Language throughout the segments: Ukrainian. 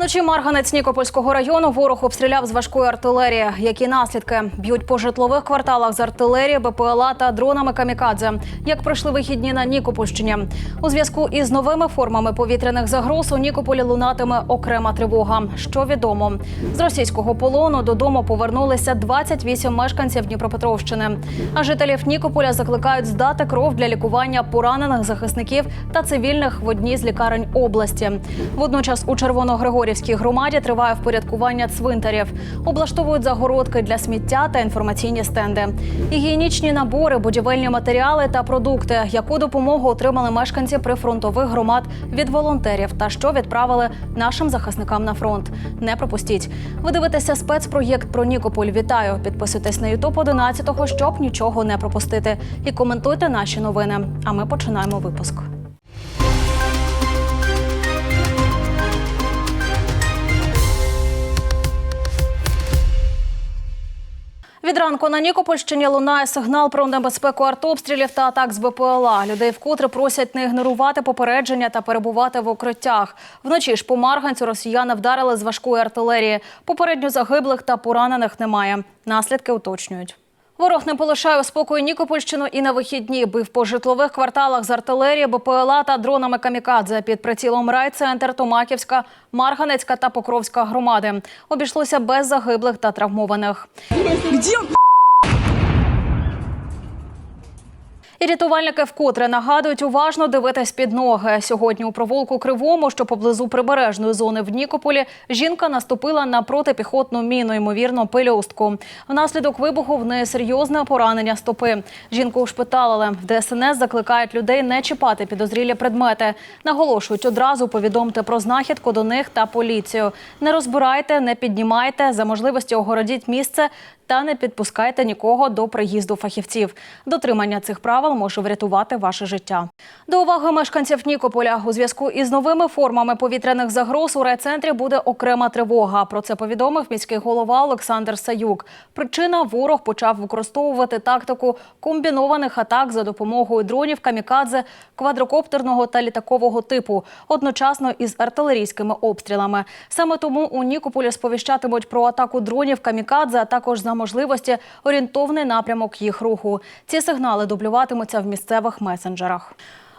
Вночі Марганець Нікопольського району ворог обстріляв з важкої артилерії. Які наслідки б'ють по житлових кварталах з артилерії, БПЛА та дронами камікадзе. Як пройшли вихідні на Нікопольщині? У зв'язку із новими формами повітряних загроз у Нікополі лунатиме окрема тривога. Що відомо з російського полону додому повернулися 28 мешканців Дніпропетровщини. А жителів Нікополя закликають здати кров для лікування поранених захисників та цивільних в одній з лікарень області. Водночас у Червоногригорівській громаді триває впорядкування цвинтарів, облаштовують загородки для сміття та інформаційні стенди, гігієнічні набори, будівельні матеріали та продукти. Яку допомогу отримали мешканці прифронтових громад від волонтерів та що відправили нашим захисникам на фронт? Не пропустіть. Ви дивитеся спецпроєкт про Нікополь. Вітаю! Підписуйтесь на Ютуб 11 щоб нічого не пропустити. І коментуйте наші новини. А ми починаємо випуск. Від ранку на Нікопольщині лунає сигнал про небезпеку артобстрілів та атак з БПЛА. Людей вкотре просять не ігнорувати попередження та перебувати в укриттях. Вночі ж по Марганцю росіяни вдарили з важкої артилерії. Попередньо загиблих та поранених немає. Наслідки уточнюють. Ворог не полишає у спокою Нікопольщину і на вихідні бив по житлових кварталах з артилерії, БПЛА та дронами камікадзе під прицілом райцентр, Томаківська, Марганецька та Покровська громади. Обійшлося без загиблих та травмованих. І рятувальники вкотре нагадують уважно дивитись під ноги. Сьогодні у провулку Кривому, що поблизу прибережної зони в Нікополі, жінка наступила на протипіхотну міну, ймовірно, пельостку. Внаслідок вибуху в неї серйозне поранення стопи. Жінку ушпиталили. В ДСНС закликають людей не чіпати підозрілі предмети. Наголошують одразу повідомте про знахідку до них та поліцію. Не розбирайте, не піднімайте, за можливості огородіть місце та не підпускайте нікого до приїзду фахівців. Дотримання цих правил може врятувати ваше життя. До уваги мешканців Нікополя у зв'язку із новими формами повітряних загроз у райцентрі буде окрема тривога. Про це повідомив міський голова Олександр Саюк. Причина ворог почав використовувати тактику комбінованих атак за допомогою дронів камікадзе, квадрокоптерного та літакового типу, одночасно із артилерійськими обстрілами. Саме тому у Нікополі сповіщатимуть про атаку дронів камікадзе, а також за можливості орієнтовний напрямок їх руху. Ці сигнали дублюватимуться в місцевих месенджерах.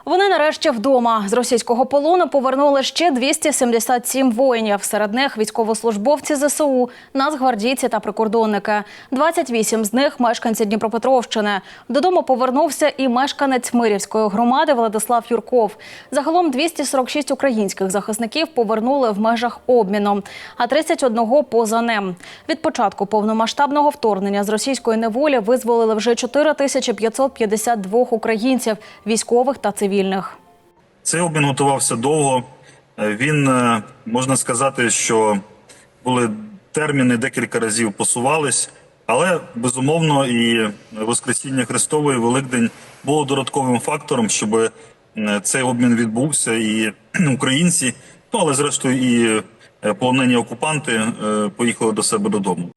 Вони нарешті вдома з російського полону повернули ще 277 воїнів. Серед них військовослужбовці ЗСУ, нацгвардійці та прикордонники. 28 з них мешканці Дніпропетровщини. Додому повернувся і мешканець Мирівської громади Владислав Юрков. Загалом 246 українських захисників повернули в межах обміну, а 31 поза ним. Від початку повномасштабного вторгнення з російської неволі визволили вже 4552 українців, військових та цивільних. Цей обмін готувався довго. Е, Він е, можна сказати, що були терміни декілька разів посувались, але безумовно і Воскресіння Христове і Великдень було додатковим фактором, щоб е, цей обмін відбувся, і українці, ну але зрештою і полонені окупанти поїхали до себе додому.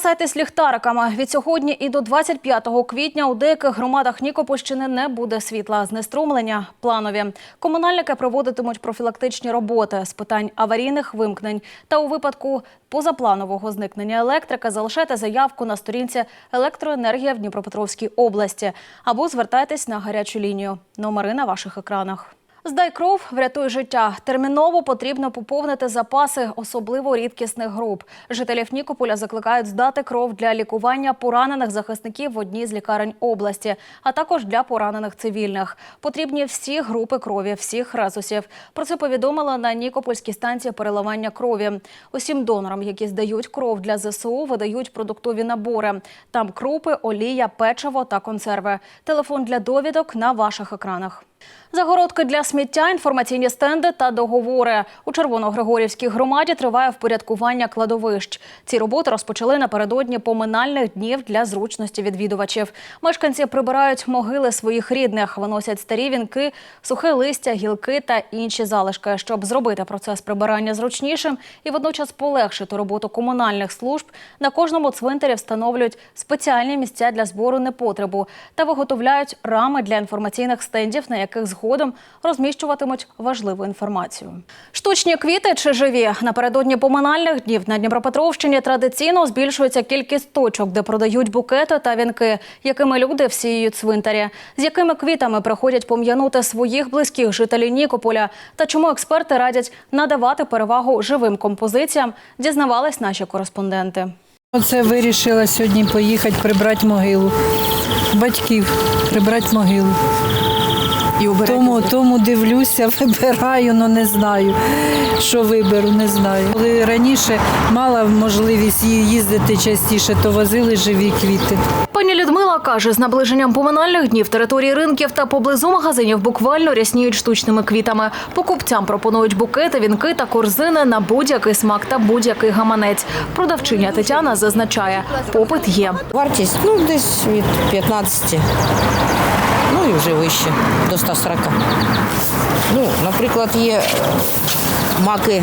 Запасайтесь ліхтариками. Від сьогодні і до 25 квітня у деяких громадах Нікопольщини не буде світла. Знеструмлення планові. Комунальники проводитимуть профілактичні роботи з питань аварійних вимкнень. Та у випадку позапланового зникнення електрики залишайте заявку на сторінці електроенергія в Дніпропетровській області або звертайтесь на гарячу лінію. Номери на ваших екранах. Здай кров, врятуй життя. Терміново потрібно поповнити запаси особливо рідкісних груп. Жителів Нікополя закликають здати кров для лікування поранених захисників в одній з лікарень області, а також для поранених цивільних. Потрібні всі групи крові, всіх резусів. Про це повідомила на Нікопольській станції переливання крові. Усім донорам, які здають кров для ЗСУ, видають продуктові набори. Там крупи, олія, печиво та консерви. Телефон для довідок на ваших екранах. Загородки для сміття, інформаційні стенди та договори. У Червоногригорівській громаді триває впорядкування кладовищ. Ці роботи розпочали напередодні поминальних днів для зручності відвідувачів. Мешканці прибирають могили своїх рідних, виносять старі вінки, сухе листя, гілки та інші залишки, щоб зробити процес прибирання зручнішим і водночас полегшити роботу комунальних служб. На кожному цвинтарі встановлюють спеціальні місця для збору непотребу та виготовляють рами для інформаційних стендів, на яких згодом розміщуватимуть важливу інформацію. Штучні квіти чи живі напередодні поминальних днів на Дніпропетровщині традиційно збільшується кількість точок, де продають букети та вінки, якими люди всіють цвинтарі, з якими квітами приходять пом'янути своїх близьких жителів Нікополя, та чому експерти радять надавати перевагу живим композиціям, дізнавались наші кореспонденти. Оце вирішила сьогодні поїхати прибрати могилу. Батьків прибрати могилу. І Тому, тому дивлюся, вибираю, але не знаю, що виберу, не знаю. Коли раніше мала можливість їздити частіше, то возили живі квіти. Пані Людмила каже, з наближенням поминальних днів території ринків та поблизу магазинів буквально рясніють штучними квітами. Покупцям пропонують букети, вінки та корзини на будь-який смак та будь-який гаманець. Продавчиня Тетяна зазначає, попит є. Вартість ну, десь від 15, ну і вже вище, до 140. Ну, наприклад, є е, маки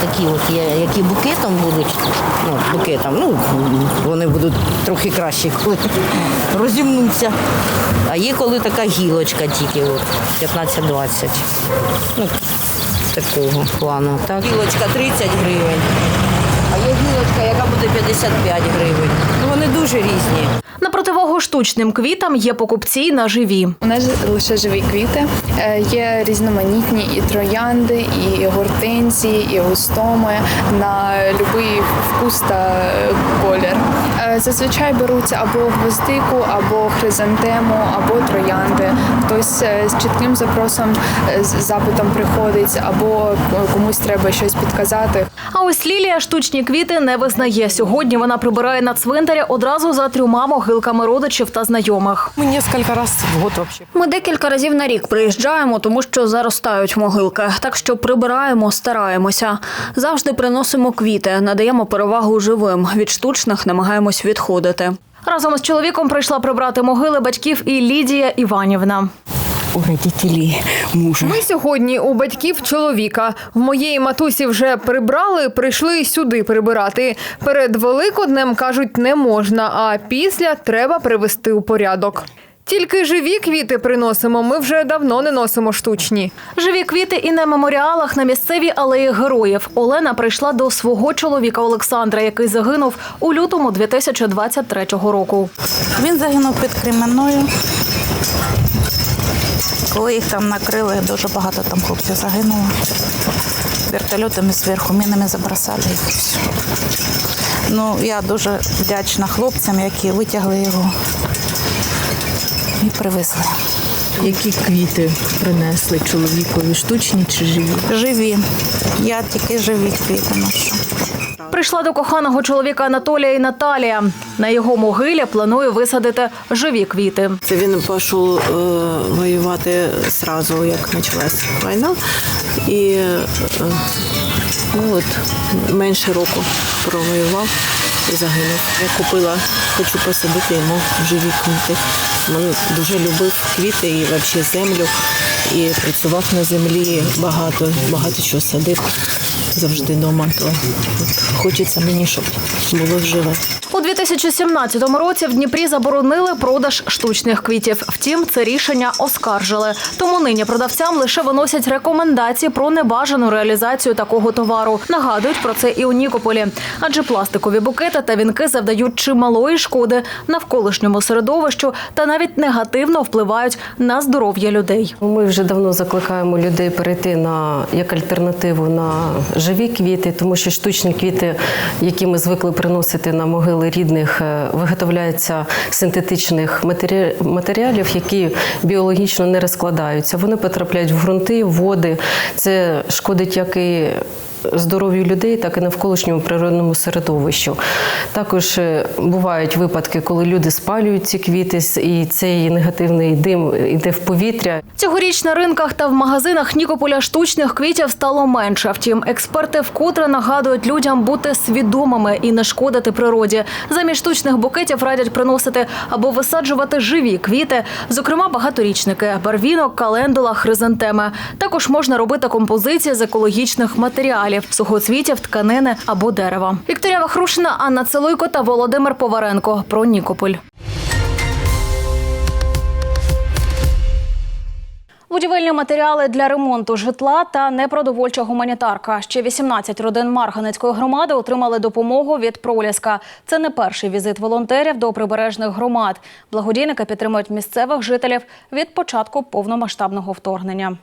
такі, от є, які букетом будуть, ну, букетом, ну, вони будуть трохи кращі, коли розімнуться. А є коли така гілочка тільки, от, 15-20. Ну, такого плану. Так. Гілочка 30 гривень. А є гілочка, яка буде 55 гривень. Ну, вони дуже різні. На противагу штучним квітам є покупці на живі. У нас лише живі квіти. Е, Є різноманітні і троянди, і гортензії, і густоми на будь-який вкус та е, колір. Е, Зазвичай беруться або гвоздику, або хризантему, або троянди. Хтось з чітким запросом з запитом приходить, або комусь треба щось підказати. А ось Лілія штучні квіти не визнає. Сьогодні вона прибирає на цвинтарі одразу за трьома могилками родичів та знайомих. Ми несколько раз в год. Ми декілька разів на рік приїжджаємо, тому що заростають могилки. Так що прибираємо, стараємося. Завжди приносимо квіти, надаємо перевагу живим. Від штучних намагаємось відходити. Разом з чоловіком прийшла прибрати могили батьків і Лідія Іванівна. У родителей мужа. Ми сьогодні у батьків чоловіка. В моєї матусі вже прибрали, прийшли сюди прибирати. Перед Великоднем кажуть, не можна, а після треба привести у порядок. Тільки живі квіти приносимо. Ми вже давно не носимо штучні. Живі квіти і на меморіалах на місцевій алеї героїв. Олена прийшла до свого чоловіка Олександра, який загинув у лютому 2023 року. Він загинув під Кременною. Коли їх там накрили, дуже багато там хлопців загинуло. Вертольотами зверху, мінами забросали їх. Ну, я дуже вдячна хлопцям, які витягли його і привезли. Які квіти принесли чоловікові, штучні чи живі? Живі. Я тільки живі квіти ношу. Прийшла до коханого чоловіка Анатолія і Наталія. На його могилі планує висадити живі квіти. Це він пішов е, воювати одразу, як почалась війна. І е, ну, от, менше року провоював і загинув. Я купила, хочу посадити йому живі квіти. Він дуже любив квіти і взагалі землю. І працював на землі багато, багато чого садив завжди вдома. То хочеться мені, щоб було живе. У 2017 році в Дніпрі заборонили продаж штучних квітів. Втім, це рішення оскаржили. Тому нині продавцям лише виносять рекомендації про небажану реалізацію такого товару. Нагадують про це і у Нікополі, адже пластикові букети та вінки завдають чималої шкоди навколишньому середовищу та навіть негативно впливають на здоров'я людей. Ми вже давно закликаємо людей перейти на як альтернативу на живі квіти, тому що штучні квіти, які ми звикли приносити на могили рідних, е, виготовляються синтетичних матеріалів, які біологічно не розкладаються. Вони потрапляють в ґрунти, в води. Це шкодить як і здоров'ю людей, так і навколишньому природному середовищу. Також е, бувають випадки, коли люди спалюють ці квіти, і цей негативний дим йде в повітря. Цьогоріч на ринках та в магазинах Нікополя штучних квітів стало менше. Втім, експерти вкотре нагадують людям бути свідомими і не шкодити природі. Замість штучних букетів радять приносити або висаджувати живі квіти, зокрема багаторічники, барвінок, календула, хризантеми. Також можна робити композиції з екологічних матеріалів, сухоцвітів, тканини або дерева. Вікторія Вахрушина, Анна Целуйко та Володимир Поваренко про Нікополь. Будівельні матеріали для ремонту житла та непродовольча гуманітарка. Ще 18 родин Марганецької громади отримали допомогу від Проліска. Це не перший візит волонтерів до прибережних громад. Благодійники підтримують місцевих жителів від початку повномасштабного вторгнення.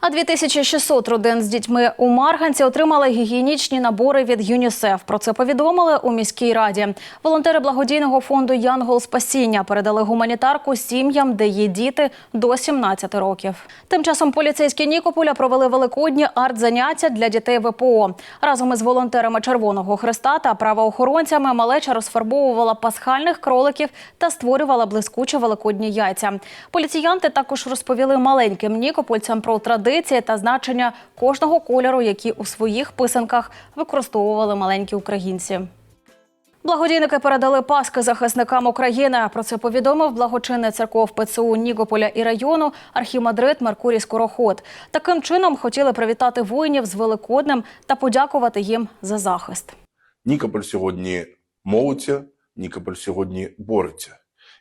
А 2600 родин з дітьми у Марганці отримали гігієнічні набори від ЮНІСЕФ. Про це повідомили у міській раді. Волонтери благодійного фонду Янгол Спасіння передали гуманітарку сім'ям, де є діти до 17 років. Тим часом поліцейські Нікополя провели великодні арт-заняття для дітей ВПО. Разом із волонтерами Червоного Христа та правоохоронцями малеча розфарбовувала пасхальних кроликів та створювала блискучі великодні яйця. Поліціянти також розповіли маленьким нікопольцям про традиції та значення кожного кольору, які у своїх писанках використовували маленькі українці. Благодійники передали паски захисникам України. Про це повідомив благочинний церков ПЦУ Нікополя і району архімандрит Меркурій Скороход. Таким чином хотіли привітати воїнів з Великоднем та подякувати їм за захист. Нікополь сьогодні молиться, Нікополь сьогодні бореться.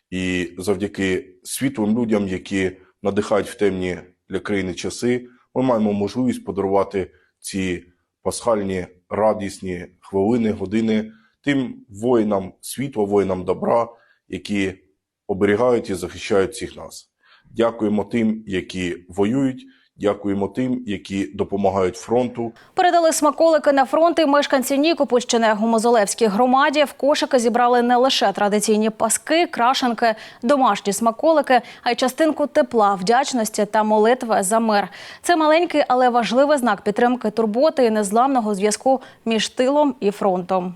І завдяки світлим людям, які надихають в темні для країни часи, ми маємо можливість подарувати ці пасхальні радісні хвилини, години тим воїнам світла, воїнам добра, які оберігають і захищають всіх нас. Дякуємо тим, які воюють. Дякуємо тим, які допомагають фронту. Передали смаколики на фронти мешканці Нікопольщини у Мозолевській громаді. В кошики зібрали не лише традиційні паски, крашенки, домашні смаколики, а й частинку тепла, вдячності та молитви за мир. Це маленький, але важливий знак підтримки турботи і незламного зв'язку між тилом і фронтом.